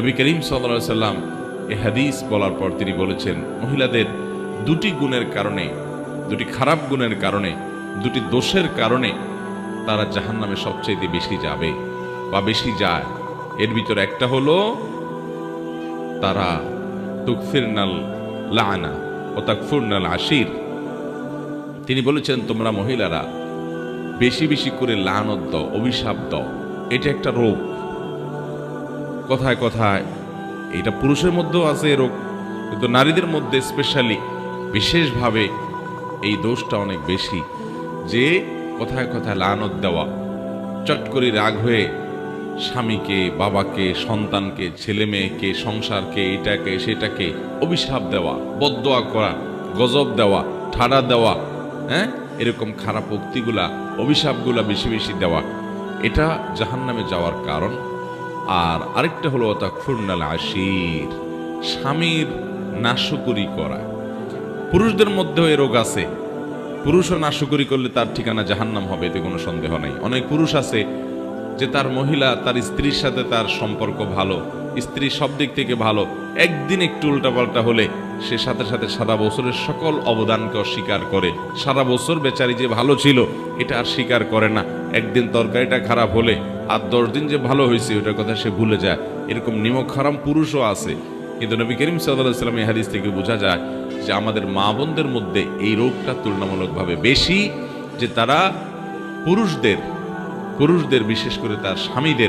নবী করিম সাল্লা সাল্লাম এ হাদিস বলার পর তিনি বলেছেন, মহিলাদের দুটি গুণের কারণে, দুটি খারাপ গুণের কারণে, দুটি দোষের কারণে তারা জাহান্নামে সবচেয়ে বেশি যাবে বা বেশি যায়। এর ভিতরে একটা হলো তারা তুকফিরনাল লানা ও তাকফুরনাল আশির। তিনি বলেছেন, তোমরা মহিলারা বেশি বেশি করে লানত দাও, অভিশাপ দাও। এটা একটা রোগ। কথায় কথায়, এটা পুরুষের মধ্যেও আছে রোগ, কিন্তু নারীদের মধ্যে স্পেশালি বিশেষভাবে এই দোষটা অনেক বেশি, যে কথায় কথায় লানত দেওয়া, চট করে রাগ হয়ে স্বামীকে, বাবাকে, সন্তানকে, ছেলে মেয়েকে, সংসারকে, এটাকে, সেটাকে অভিশাপ দেওয়া, বদদোয়া করা, গজব দেওয়া, ঠাড়া দেওয়া হ্যাঁ? এরকম খারাপ উক্তিগুলা, অভিশাপগুলা বেশি বেশি দেওয়া, এটা জাহান্নামে যাওয়ার কারণ। আর আরেকটা হলো তা খুর্নাল আশির, স্বামীর নাশকরি করা। পুরুষদের মধ্যেও এ রোগ আছে। পুরুষও নাশকরি করলে তার ঠিকানা জাহান্নাম হবে, এতে কোনো সন্দেহ নাই। অনেক পুরুষ আছে যে তার মহিলা, তার স্ত্রীর সাথে তার সম্পর্ক ভালো, স্ত্রী সব দিক থেকে ভালো। একদিন একটু উল্টাপাল্টা হলে সে সাথে সাথে সারা বছরের সকল অবদানকে অস্বীকার করে। সারা বছর বেচারি যে ভালো ছিল, এটা আর স্বীকার করে না। একদিন তরকারিটা খারাপ হলে, আর দশ দিন যে ভালো হয়েছে, ওটার কথা সে ভুলে যায়। এরকম নিমক হারাম পুরুষও আছে। কিন্তু নবী করিম সাল্লাহ এই হাদিস থেকে বোঝা যায় যে আমাদের মা বোনদের মধ্যে এই রোগটা তুলনামূলকভাবে বেশি, যে তারা পুরুষদের পুরুষদের, বিশেষ করে তার স্বামীদের